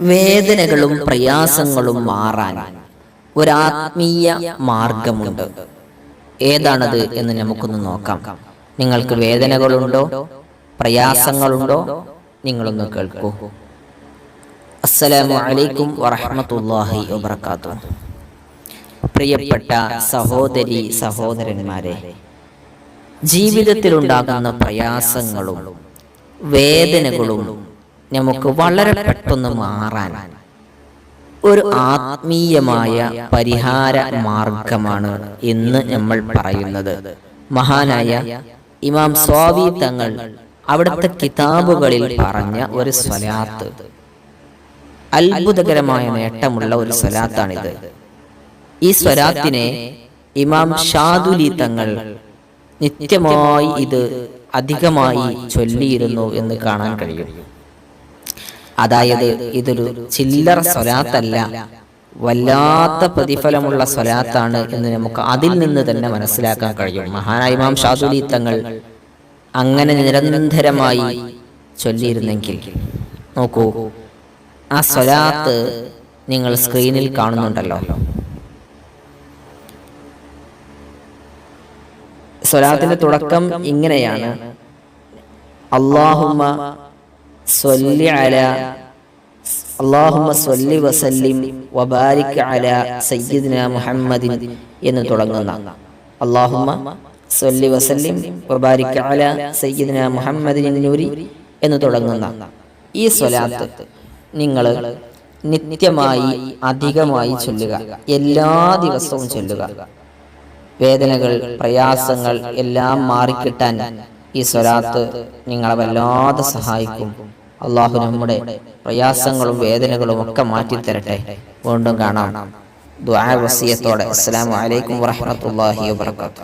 വേദനകളും പ്രയാസങ്ങളും മാറാൻ ഒരാത്മീയ മാർഗമുണ്ട്. ഏതാണത് എന്ന് നമുക്കൊന്ന് നോക്കാം. നിങ്ങൾക്ക് വേദനകളുണ്ടോ? പ്രയാസങ്ങളുണ്ടോ? നിങ്ങളൊന്ന് കേൾക്കൂ. അസ്സലാമു അലൈക്കും വറഹ്മത്തുള്ളാഹി വബർക്കാത്തു പ്രിയപ്പെട്ട സഹോദരി സഹോദരന്മാരെ ജീവിതത്തിലുണ്ടാകുന്ന പ്രയാസങ്ങളും വേദനകളും നമുക്ക് വളരെ പെട്ടെന്ന് മാറാൻ ഒരു ആത്മീയമായ പരിഹാര മാർഗമാണ് എന്ന് നമ്മൾ പറയുന്നത്. മഹാനായ ഇമാം സ്വാവി തങ്ങൾ അവിടുത്തെ കിതാബുകളിൽ പറഞ്ഞ ഒരു സ്വലാത്ത്. അത്ഭുതകരമായ നേട്ടമുള്ള ഒരു സ്വലാത്താണിത്. ഈ സ്വലാത്തിനെ ഇമാം ഷാദുലി തങ്ങൾ നിത്യമായി ഇത് അധികമായി ചൊല്ലിയിരുന്നു എന്ന് കാണാൻ കഴിയും. അതായത് ഇതൊരു ചില്ലറ സ്വലാത്തല്ല വല്ലാത്ത പ്രതിഫലമുള്ള സ്വലാത്താണ് എന്ന് നമുക്ക് അതിൽ നിന്ന് തന്നെ മനസ്സിലാക്കാൻ കഴിയും. മഹാനായ ഇമാം ഷാദുലി തങ്ങൾ അങ്ങനെ നിരന്തരമായി ചൊല്ലിയിരുന്നെങ്കിൽ നോക്കൂ ആ സ്വലാത്ത് നിങ്ങൾ സ്ക്രീനിൽ കാണുന്നുണ്ടല്ലോ. സ്വലാത്തിന്റെ തുടക്കം ഇങ്ങനെയാണ്. അള്ളാഹുമ്മ എന്ന് തുടങ്ങുന്ന. നൂരി എന്ന് തുടങ്ങുന്ന ഈ സ്വലാത്ത് നിങ്ങൾ നിത്യമായി അധികമായി ചൊല്ലുക. എല്ലാ ദിവസവും ചൊല്ലുക. വേദനകൾ പ്രയാസങ്ങൾ എല്ലാം മാറിക്കിട്ടാൻ ഈ സ്വലാത്ത് നിങ്ങളെ വല്ലാതെ സഹായിക്കും. അള്ളാഹു നമ്മുടെ പ്രയാസങ്ങളും വേദനകളും ഒക്കെ മാറ്റി തരട്ടെ. വീണ്ടും കാണാം. ദ്വാ വസിയത്തോടെ. അസ്സലാമു അലൈക്കും വറഹ്മത്തുള്ളാഹി വബറകാതുഹു.